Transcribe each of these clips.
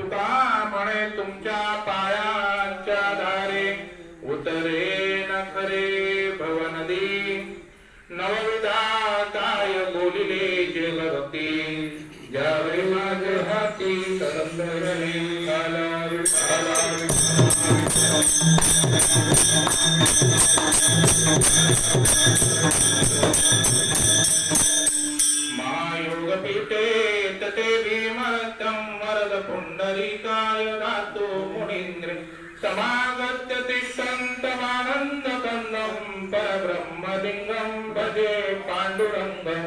तुका म्हणे तुमच्या पायांच्या धारे उतरे न खरे भवनदी. नवविधा काय बोलिले जे भक्ती ज्यावेळी माझे हाती करंदरणे काला विठाला महायोगपीठे समागत्य तिष्ठन्तमानन्दकन्दं परब्रह्मलिङ्गं भजे पाण्डुरङ्गम्।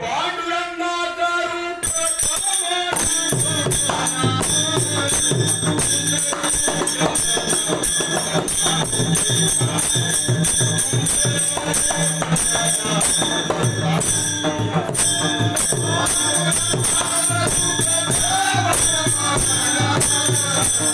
Yeah.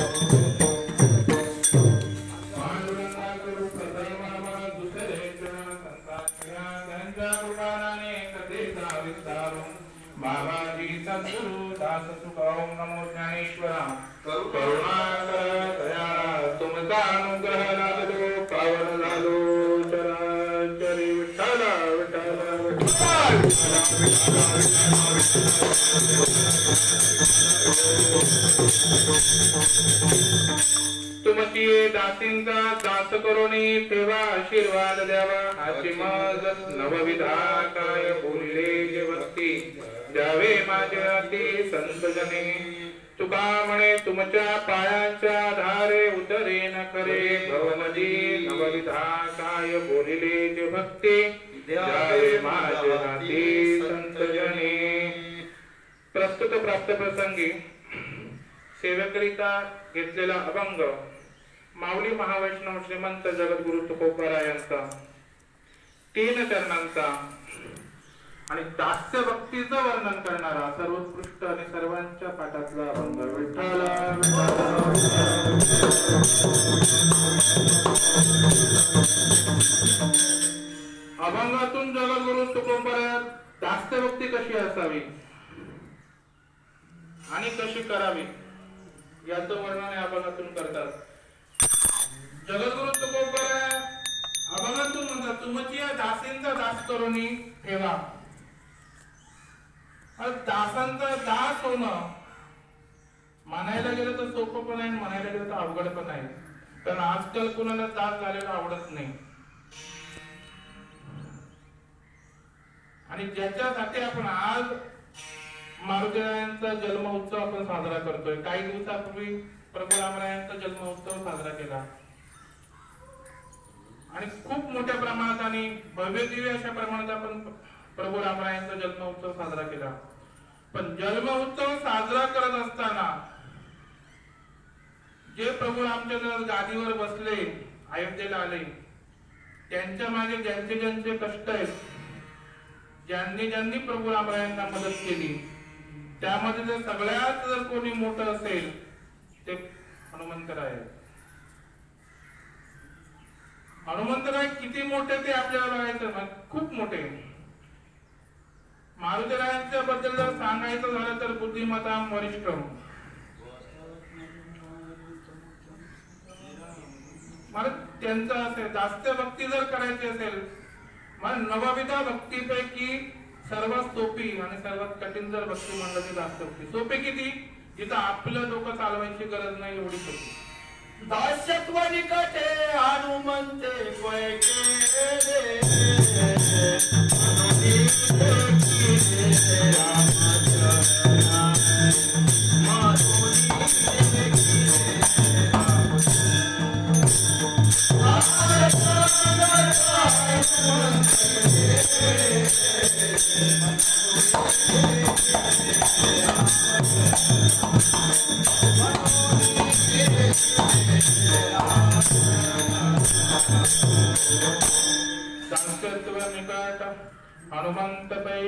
ओम नमो ज्ञानेश्वरा करुणाकर दया तुमचा अनुग्रह लागलो पावन झालो चराचरी विठ्ठल विठ्ठल तुमची दासींचा दास करुणी तेव्हा आशीर्वाद द्यावा हाची मज नवविधा काय बोलले जे भक्ती द्यावे माझे अति संत जने तुका म्हणे तुमच्या पायांच्या धारे उतरे न करे. भवनजी नवविधा काय बोलिले जे भक्ती. द्यावे माझे अति संत जने प्रस्तुत प्राप्त प्रसंगी सेवेकरिता घेतलेला अभंग माऊली महावैष्णव श्रीमंत जगद्गुरु तुकोबारा यांचा तीन चरणांचा आणि दास्य भक्तीचं वर्णन करणारा सर्वोत्कृष्ट आणि सर्वांच्या पाठातला अभंग विठ्ठल अभंगातून जगद्गुरु तुकोबारा दास्य भक्ती कशी असावी? आणि कशी करावी? याचं वर्णन या अभंगातून करतात. जगद्गुरु तुकोबारा अभंगातून म्हणतात तुमची या दासींचा दास करून ठेवा. अरे दासांचा दास होणं. म्हणायला गेलं तर सोपं पण आहे म्हणायला गेलं तर अवघड पण आहे. कारण आजकाल कुणाला दास झालेला आवडत नाही. आणि ज्याच्यासाठी आपण आज मारुतीरायांचा जन्म उत्सव आपण साजरा करतोय. काही दिवसापूर्वी प्रभू रामरायांचा जन्म उत्सव साजरा केला. आणि खूप मोठ्या प्रमाणात आणि भव्य दिव्य अशा प्रमाणात आपण प्रभू रामरायांचा जन्म उत्सव साजरा केला. पण जन्म उत्सव साजरा करत असताना जे प्रभू रामचंद्र गादीवर बसले अयोध्येला आले त्यांच्या मागे ज्यांचे ज्यांचे कष्ट आहेत ज्यांनी ज्यांनी प्रभू रामरायांना मदत केली त्यामध्ये जर सगळ्यात जर कोणी मोठं असेल ते हनुमंतराय आहेत. हनुमंतराय किती मोठे ते आपल्याला बघायचं खूप मोठे मारुतीरायांच्या बद्दल जर सांगायचं झालं तर बुद्धिमत्ता वरिष्ठ मला त्यांचं असेल जास्त भक्ती जर करायची असेल मग नवविधा भक्तीपैकी सर्वात सोपी आणि सर्वात कठीण जर भक्ती म्हणलं तर जास्त भक्ती. सोपी किती? जिथं आपलं डोकं चालवायची गरज नाही एवढी सोपी. दास्यत्व निकटे हनुमंते पैके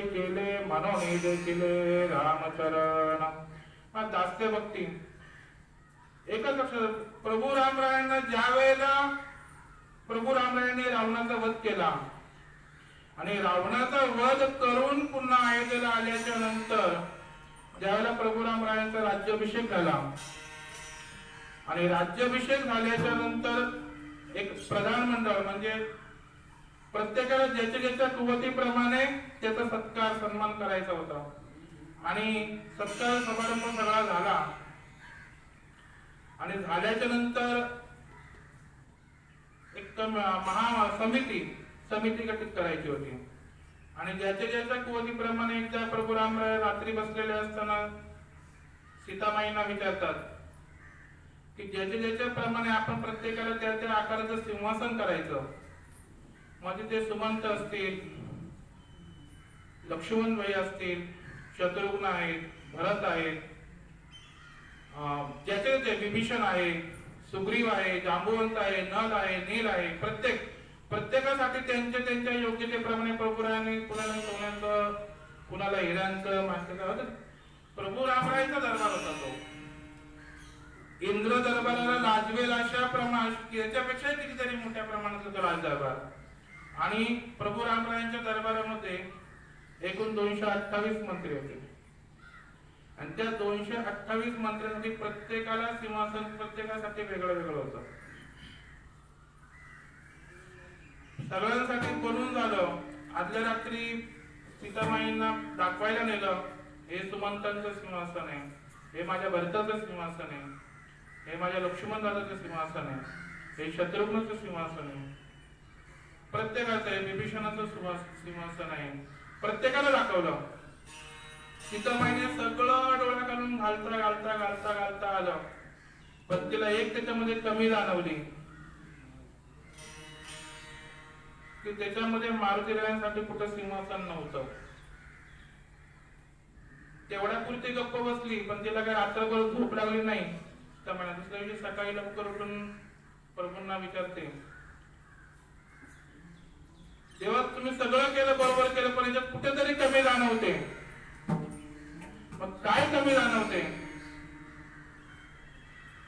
केले मनोनी देखिले रामचरण. मग दास्य भक्ती एकच लक्षात प्रभू रामरायांना ज्या वेळेला प्रभू रामरायांनी रावणाचा वध केला आणि रावणाचा वध करून पुन्हा अयोध्येला आल्याच्यानंतर ज्यावेळेला प्रभू रामरायांचा राज्याभिषेक झाला आणि राज्याभिषेक झाल्याच्यानंतर एक प्रधानमंडळ म्हणजे प्रत्येकाला ज्याच्या ज्याच्या कुवतीप्रमाणे त्याचा सत्कार सन्मान करायचा होता. आणि सत्कार समारंभ सगळा झाला. आणि झाल्याच्यानंतर एक महा समिती समिती गठीत करायची होती. आणि ज्याच्या ज्याच्या कुवतीप्रमाणे एकदा प्रभू रामराय रात्री बसलेले असताना सीतामाईंना विचारतात की ज्याच्या ज्याच्या प्रमाणे आपण प्रत्येकाला त्या त्या आकाराचं सिंहासन करायचं मग तिथे सुमंत असतील लक्ष्मण भाई असतील शत्रुघ्न आहेत भरत आहेत ज्याचे जे विभीषण आहे सुग्रीव आहे जांबुवंत आहे नल आहे नील आहे प्रत्येक प्रत्येकासाठी त्यांच्या त्यांच्या योग्यतेप्रमाणे प्रभुराने कुणाला सोन्याचं कुणाला हिऱ्यांचं माणसाचं होत प्रभू रामरायचा दरबार होता तो. इंद्र दरबाराला लाजवेल अशा प्रमाण याच्यापेक्षा कितीतरी मोठ्या प्रमाणात राज दरबार आणि प्रभू रामरायांच्या दरबारामध्ये एकूण दोनशे अठ्ठावीस मंत्री होते. आणि त्या दोनशे अठ्ठावीस मंत्र्यांसाठी प्रत्येकाला सिंहासन प्रत्येकासाठी वेगळं वेगळं होतं. सगळ्यांसाठी बनून झालं. आदल्या रात्री सीतामाईंना दाखवायला नेलं. हे सुमंतांचं सिंहासन आहे. हे माझ्या भरताचं सिंहासन आहे. हे माझ्या लक्ष्मण दादाचं सिंहासन आहे. हे शत्रुघ्नचं सिंहासन आहे. प्रत्येकाचं आहे विभीषणाचं सुभाष सिंहासन आहे प्रत्येकाला दाखवलं. सीतामाईने सगळं डोळ्या घालून घालता घालता घालता घालता आलं. पण तिला एक त्याच्यामध्ये कमी जाणवली. की त्याच्यामध्ये मारुती रायांसाठी कुठं सिंहासन नव्हतं. तेवढ्या पुरती गप्प बसली पण तिला काही रात्रभर झोप लागली नाही. तर म्हणा दुसऱ्या दिवशी सकाळी लवकर उठून प्रभूंना विचारते तेव्हा तुम्ही सगळं केलं बरोबर केलं पण याच्यात कुठेतरी कमी जाणवते मग काय कमी जाणवते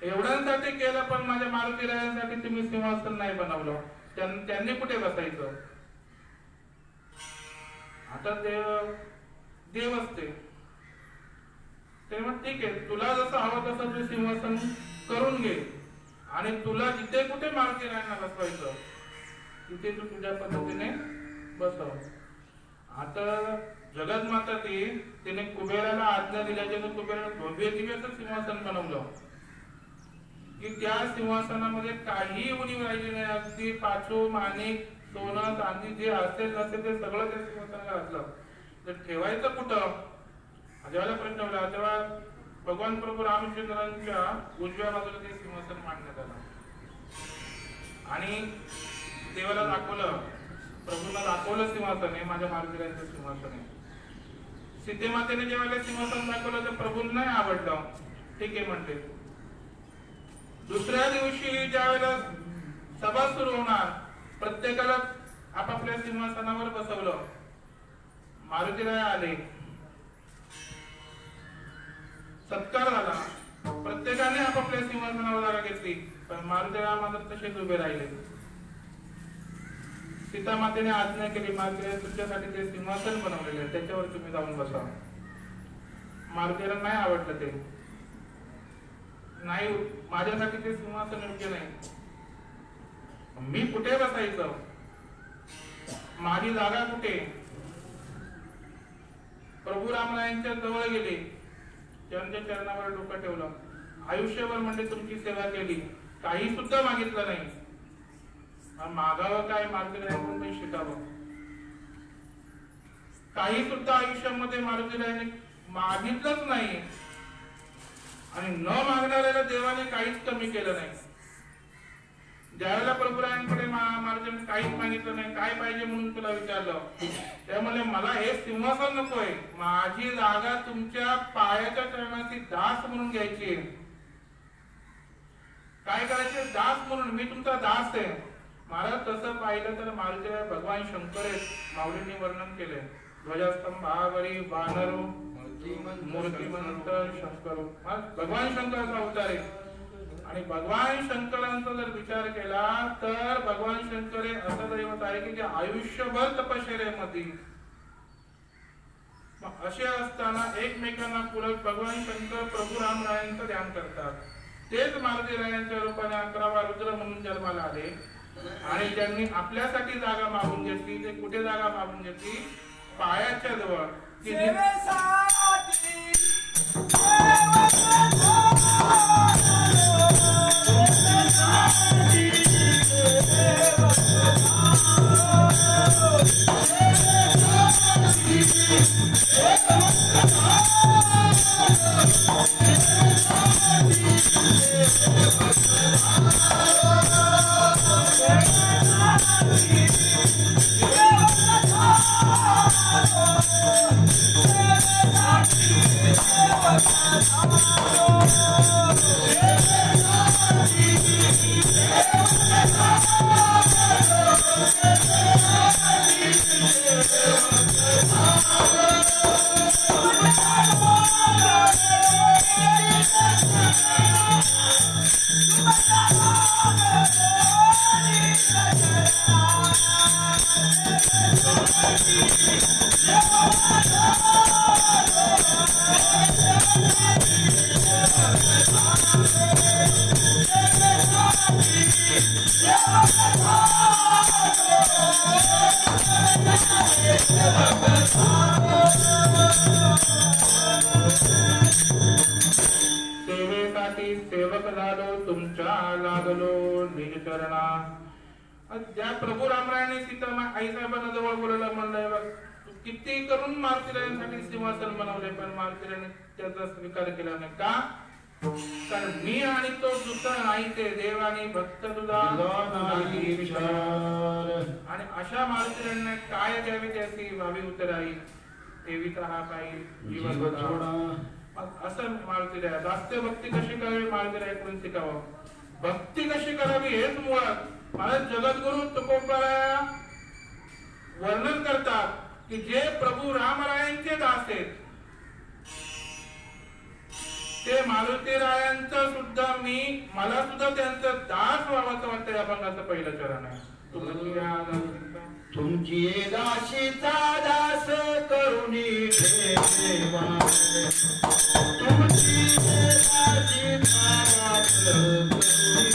एवढ्यांसाठी केलं पण माझ्या मारुतीरायांसाठी तुम्ही सिंहासन नाही बनवलं. त्यांनी कुठे बसायचं? आता देव देव असते. ते मग ठीक आहे तुला जसं हवं तसं तू सिंहासन करून घे. आणि तुला जिथे कुठे मारुतीरायांना बसवायचं तिथे तू तुझ्या पद्धतीने बसव. आता जगत माता ती तिने कुबेराला आज्ञा दिल्याच्या कुबेराला भव्य दिव्याचं सिंहासन बनवलं की त्या सिंहासनामध्ये काही उणीव राहिली नाही. अगदी पाचू माणिक सोनं चांदी जे असेल नसेल ते सगळं त्या सिंहासनाला घातलं. तर ठेवायचं कुठं? जेव्हा प्रश्न आला तेव्हा भगवान प्रभू रामचंद्रांच्या उजव्या बाजूला ते सिंहासन मांडण्यात आलं. आणि देवाला दाखवलं प्रभूला दाखवलं सिंहासन हे माझ्या मारुतीरायांचं सिंहासन आहे सिद्धेमातेने जेव्हा सिंहासन दाखवलं तर प्रभूंना नाही आवडलं. ठीक आहे म्हणते दुसऱ्या दिवशी ज्या वेळेला सभा सुरू होणार प्रत्येकाला आपापल्या सिंहासनावर बसवलं. मारुतीराय आले. सत्कार झाला. प्रत्येकाने आपापल्या सिंहासनावर जागा घेतली. पण मारुतीराय मात्र तसेच उभे राहिले. सीता मातेने आज्ञा केली मारुतीराय तुमच्यासाठी ते सिंहासन बनवलेले आहे. त्याच्यावर तुम्ही जाऊन बसा. मारुतीला नाही आवडलं ते. नाही माझ्यासाठी ते सिंहासन योग्य नाही. मी कुठे बसायचं? माझी जागा कुठे? प्रभू रामरायांच्या जवळ गेले. त्यांच्या चरणावर डोकं ठेवलं. आयुष्यभर म्हणजे तुमची सेवा केली. काही सुद्धा मागितलं नाही. मागावं काय मार्गदर्शन पण शिकावं. काही सुद्धा आयुष्यामध्ये मार्गदर्शन मागितलंच नाही. आणि न मागणाऱ्याला देवाने काहीच कमी केलं नाही. ज्यावेळेला प्रभुरायांकडे महाराजांनी काहीच मागितलं नाही काय पाहिजे म्हणून तुला विचारलं त्यामुळे मला हे सिंहासन नकोय. माझी जागा तुमच्या पायाच्या चरणाची दास म्हणून घ्यायची आहे. काय करायचे? दास म्हणून. मी तुमचा दास आहे. महाराज तसं पाहिलं तर मारुतीला भगवान शंकर माऊलींनी वर्णन केले ध्वजस्तंभावरी बानरो मूर्तिमंत शंकर. भगवान शंकराचा अवतार आहे. आणि भगवान शंकरांचा जर विचार केला तर भगवान शंकर हे असं दैवत आहे की जे आयुष्यभर तपश्चर्यामध्ये असे असताना एकमेकांना पूरक भगवान शंकर प्रभू रामरायांचं ध्यान करतात. तेच मारुती रायांच्या रूपाने अकरावा रुद्र म्हणून जन्माला आले. आणि ज्यांनी आपल्यासाठी जागा मागून घेतली ते कुठे जागा मागून घेतली? पायाच्या जवळ. Yeah. सेवेसाठी सेवक झालो तुमच्या लागलो निजचरणा ज्या प्रभू रामरायाने सीता आई साहेबांना जवळ बोलायला म्हणलंय बघ तू किती करून मारुतीरायांसाठी सिंहासन बनवले पण मारुतीरायाने त्याचा स्वीकार केला नाही. का? कारण मी आणि तो दुसरा नाही ते देव आणि भक्त तुझा. आणि अशा मारुतीरायांना काय द्यावी त्याची भावी उत्तराई? देवीचा हा काही जीवन असं मारुतीला जास्त भक्ती कशी करावी मारुतीला ऐकून शिकावं? भक्ती कशी करावी हेच मुळात मला जगद्गुरु तुकोबराया वर्णन करतात की जे प्रभू रामरायांचे दास आहेत ते मारुतीरायांचं सुद्धा मी मला सुद्धा त्यांचं दास व्हावंसं वाटतं या भंगाचं पहिलं चरण आहे तुम्ही दासीचा. तुमची दाशीचा दास करुणी तुमची दासीचा दास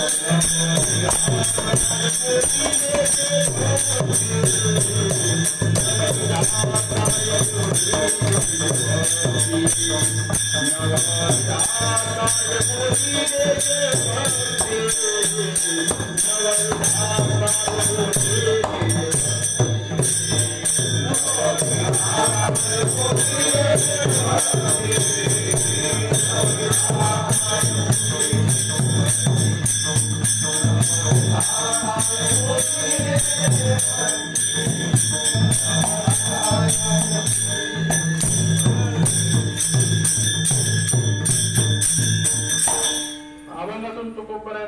अभंगातून तुकोबरा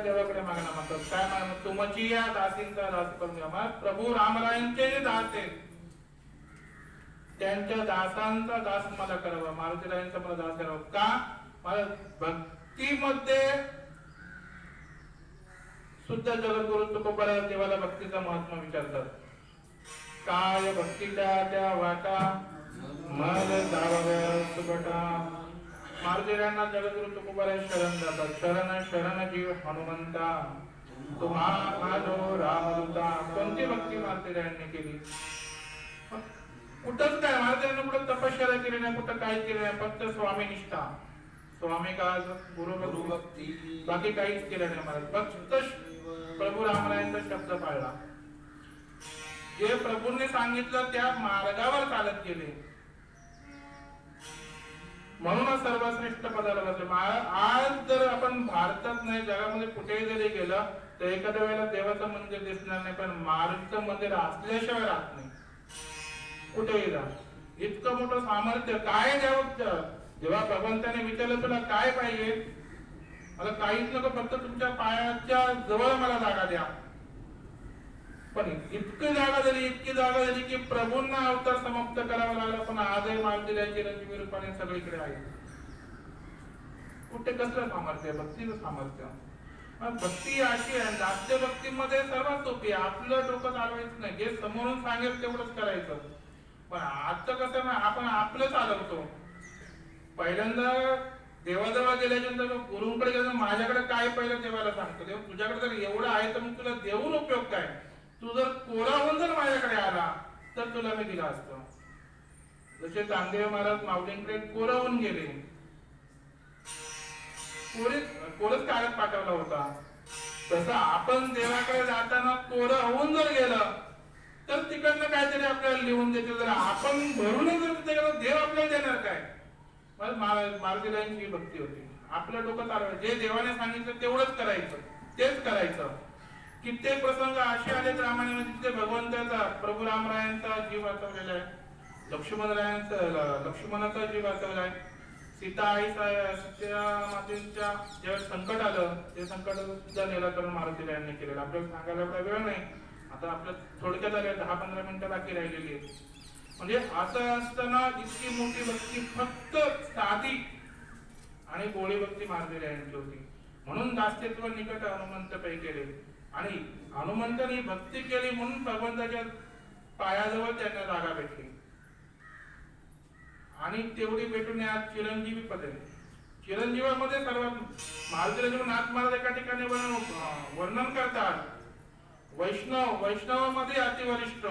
देवाकडे मागणं म्हणतात. काय मागणं? तुमची या दासींचा दास करून घ्या मग प्रभू रामरायांचे जे दास आहेत त्यांच्या दासांचा दास मला करावा. मारुतीरायांचा मला दास करावा. का? मला भक्तीमध्ये सुद्धा जगद्गुरु तुकोबरा देवाला भक्तीचा महत्त्व विचारतात. काय भक्तीच्या त्या वाटा? मग जावाव्या सुबटा मारुतीरायांना जगद्गुरु तुकोबरा शरण जातात. शरण शरण जीव हनुमंता. तुम्हा माझो रामदूता. कोणती भक्ती मारुतीरायांनी केली? कुठंच काय? महाराजांनी कुठं तपश्चर्या केली नाही कुठं काय केलं नाही. फक्त स्वामी निष्ठा. स्वामी का गुरु भक्ती. बाकी काहीच केलं नाही महाराज. फक्त प्रभू रामरायांचा शब्द पाळला. जे प्रभूंनी सांगितलं त्या मार्गावर चालत गेले. म्हणूनच सर्वश्रेष्ठ पदाला बसले. आज जर आपण भारतात नाही जगामध्ये कुठेही जरी गेलं तर एखाद्या वेळेला देवाचं मंदिर दिसणार नाही पण मारुतीचं मंदिर असल्याशिवाय राहत नाही. कुठेही जा. इतकं मोठं सामर्थ्य काय द्यावं जेव्हा भगवंताने विचारलं तुला काय पाहिजे? मला काहीच नको फक्त तुमच्या पायाच्या जवळ मला जागा द्या. पण इतकी जागा दिली इतकी जागा दिली की प्रभूंना अवतार समाप्त करावा लागला पण आजही मारुतीला चिरंजीवी रूपाने सगळीकडे आहे. कुठे कसलं सामर्थ्य भक्तीचं सामर्थ्य. भक्ती अशी आहे दास्य भक्तीमध्ये सर्वात सोपी आपलं डोकं चालवायचं नाही. जे समोरून सांगेल तेवढंच करायचं. पण आजचं कसं ना आपण आपलं चालवतो. पहिल्यांदा देवाजवळ गेल्यानंतर गुरुंकडे गेलं माझ्याकडे काय पहिलं देवाला सांगतो? देव तुझ्याकडे जर एवढं आहे तर मग तुला देऊन उपयोग काय? तू जर कोराहून जर माझ्याकडे आला तर तुला मी दिला असतो. जसे चांदेव महाराज माऊलींकडे कोराहून होऊन गेले. कोरीत कोरच कागद पाठवला होता. तसं आपण देवाकडे जाताना कोरं होऊन जर गेलं तर तिकडनं काहीतरी आपल्याला लिहून देते जर आपण भरूनच जर तिथे गेलो देव आपल्याला देणार काय? बस मार्गलाईनची भक्ती होती. आपलं डोकं चालवायचं जे देवाने सांगितलं तेवढंच करायचं. तेच करायचं. कित्येक प्रसंग असे तर रामायणामध्ये तिथे भगवंताचा प्रभू रामरायांचा जीव वाचवलेला आहे. लक्ष्मणरायांचा लक्ष्मणाचा जीव वाचवला आहे. सीता आई सा- सीता मातेच्या ज्यावेळेस संकट आलं ते संकट सुद्धा निराकरण मारुतीरायांनी केलेलं. आपल्याला सांगायला एवढा वेळ नाही. आता आपल्या थोडक्यात आल्या दहा पंधरा मिनिटं बाकी राहिलेली आहे म्हणजे असं असताना इतकी मोठी भक्ती फक्त साधी आणि गोळी भक्ती मारलेली यांची होती. म्हणून दास्यत्व निकट हनुमंत पै केले. आणि हनुमंतांनी भक्ती केली म्हणून भगवंताच्या पायाजवळ त्यांना जागा भेटली. आणि तेवढी भेटून आज चिरंजीवी पदे. चिरंजीवामध्ये सर्वात मारुतीला नाथ महाराज एका ठिकाणी वर्णन करतात वैष्णव वैष्णवामध्ये अतिवरिष्ठ.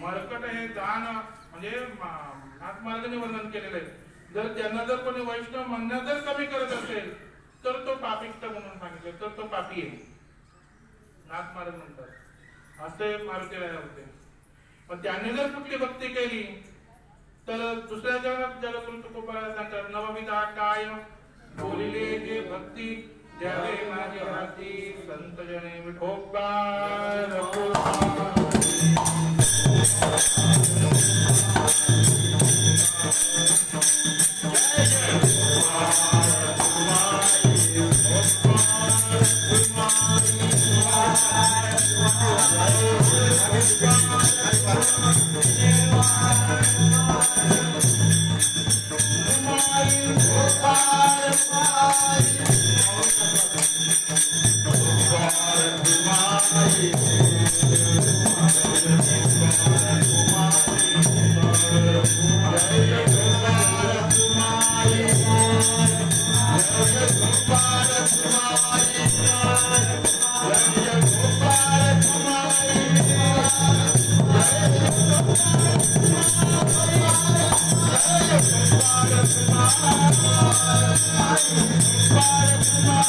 मरकट हे दान म्हणजे मा- नाथ वर्णन केलेलं आहे. जर त्यांना जर कोणी वैष्णव म्हणणं जर कमी करत असेल तर तो पापिष्ट म्हणून सांगितलं तर तो पापी आहे. नाथ महाराज म्हणतात. असे मारुती राया होते. पण त्यांनी जर कुठली भक्ती केली तर दुसऱ्या जगात जगतून तुकोबाला सांगतात नवविधा काय बोलिले जे भक्ती द्यावे माझे हाती संत जने विठोबा Yeah.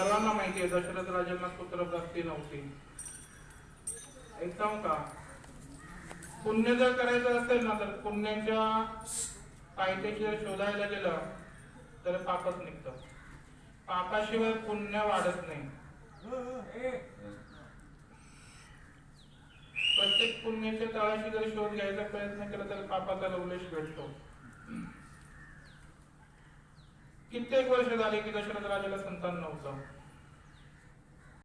सर्वांना माहिती आहे दशरथ राजांना पुत्र प्राप्ती नव्हती. एकदम का? पुण्य जर करायचं असेल ना तर पुण्याच्या पायथ्याशी जर शोधायला गेलं तर पापच निघतं. पापाशिवाय पुण्य वाढत नाही. प्रत्येक पुण्याच्या तळाशी जर शोध घ्यायचा प्रयत्न केला तर पापाचा लवलेश भेटतो. कित्येक वर्ष झाले की दशरथ राजाला संतान नव्हतं.